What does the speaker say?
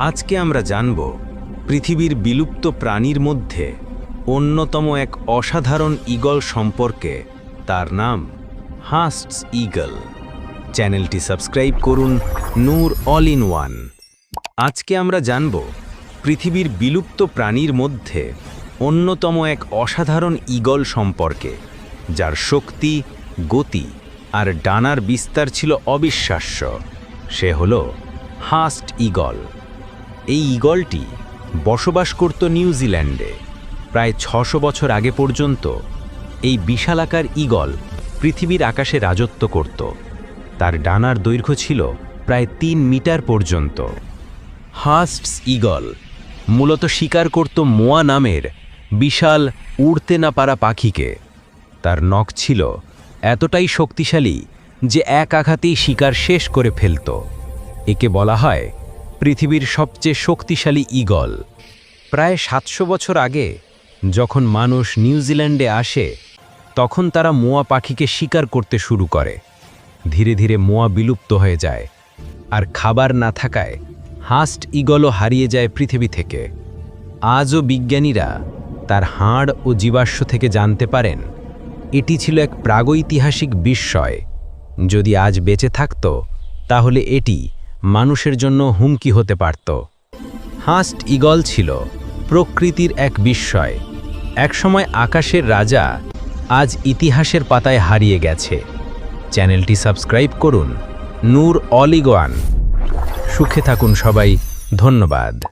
আজকে আমরা জানব পৃথিবীর বিলুপ্ত প্রাণীর মধ্যে অন্যতম এক অসাধারণ ঈগল সম্পর্কে। তার নাম হাস্টস ঈগল। চ্যানেলটি সাবস্ক্রাইব করুন নূর অল ইন ওয়ান। আজকে আমরা জানব পৃথিবীর বিলুপ্ত প্রাণীর মধ্যে অন্যতম এক অসাধারণ ঈগল সম্পর্কে, যার শক্তি, গতি আর ডানার বিস্তার ছিল অবিশ্বাস্য। সে হল হাস্ট ঈগল। এই ঈগলটি বসবাস করত নিউজিল্যান্ডে প্রায় ছশো বছর আগে পর্যন্ত এই বিশালাকার ঈগল পৃথিবীর আকাশে রাজত্ব করত। তার ডানার দৈর্ঘ্য ছিল প্রায় তিন মিটার পর্যন্ত। হাস্টস ঈগল মূলত শিকার করত মোয়া নামের বিশাল উড়তে না পারা পাখিকে। তার নখ ছিল এতটাই শক্তিশালী যে এক আঘাতেই শিকার শেষ করে ফেলত। একে বলা হয় পৃথিবীর সবচেয়ে শক্তিশালী ঈগল। প্রায় সাতশো বছর আগে, যখন মানুষ নিউজিল্যান্ডে আসে, তখন তারা মোয়া পাখিকে শিকার করতে শুরু করে। ধীরে ধীরে মোয়া বিলুপ্ত হয়ে যায়, আর খাবার না থাকায় হাস্ট ঈগলও হারিয়ে যায় পৃথিবী থেকে। আজও বিজ্ঞানীরা তার হাড় ও জীবাশ্ম থেকে জানতে পারেন, এটি ছিল এক প্রাগৈতিহাসিক বিস্ময়। যদি আজ বেঁচে থাকত, তাহলে এটি মানুষের জন্য হুমকি হতে পারত। হাস্ট ইগল ছিল প্রকৃতির এক বিস্ময়। একসময় আকাশের রাজা আজ ইতিহাসের পাতায় হারিয়ে গেছে। চ্যানেলটি সাবস্ক্রাইব করুন। নূর অলিগোয়ান। সুখে থাকুন সবাই। ধন্যবাদ।